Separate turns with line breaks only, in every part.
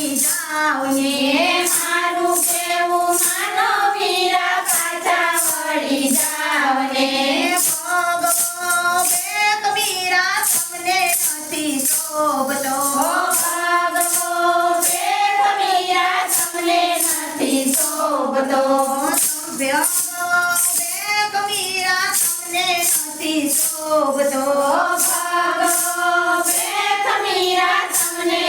ભૂલી
જાઓ કેવું માનો
વીરા પાછા વળી જાઓ ને
ભગો બેક મીરા તમને નથી શોભતો. ભગો બેક મીરા તમને નથી શોભતો. બેક મીરા
તમને
નથી શોભતો. ભગો બેક મીરા
તમને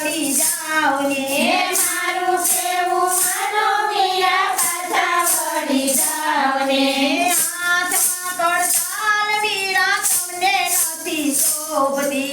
પડી જાઓ ને
મારું સેવું માનો મીરા પાછા પડી જાઓ ને. હાથમાં કડતાલ મીરા તમને નથી શોભતી.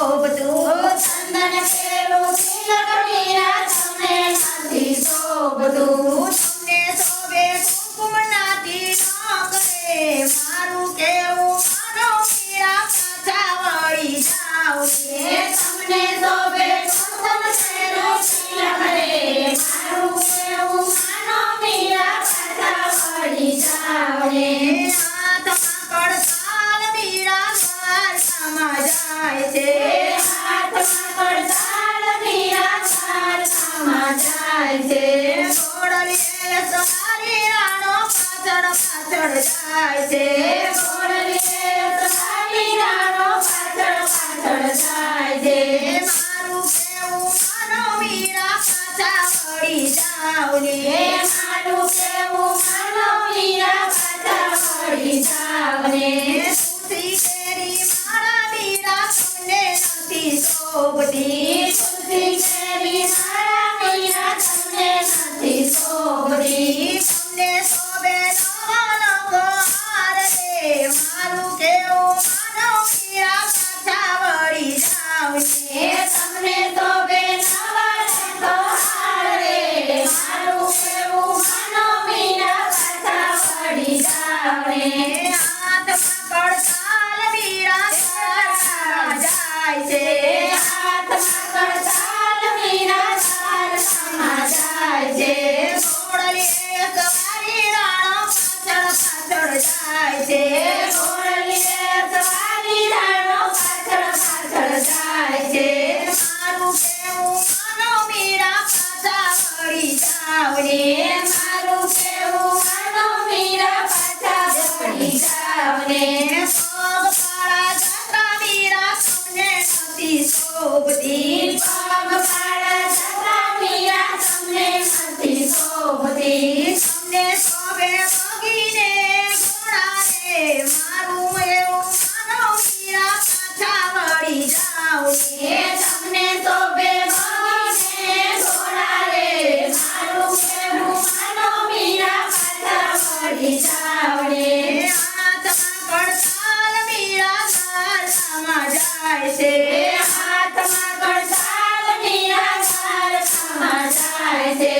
ಹೋಗುದು ಚಂದನ જાય છે
મારું
કેવું મારો
મીરા પાછા વળી જાવ ને
આવડે મારું કેવું માનો મીરા પડી જાવને દ્વારકામાં જાય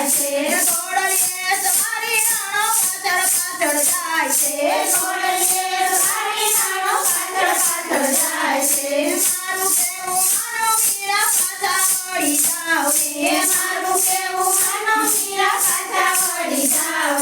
જાય છે.
ઘોડલીએ સવારી નાણો પાછળ પાછળ જાય છે.
ઘોડલીએ
મારું કેવું માનો મીરા પાછા વળી
જાવ
મારું કેવું માનો મીરા પાછા વળી
જાવ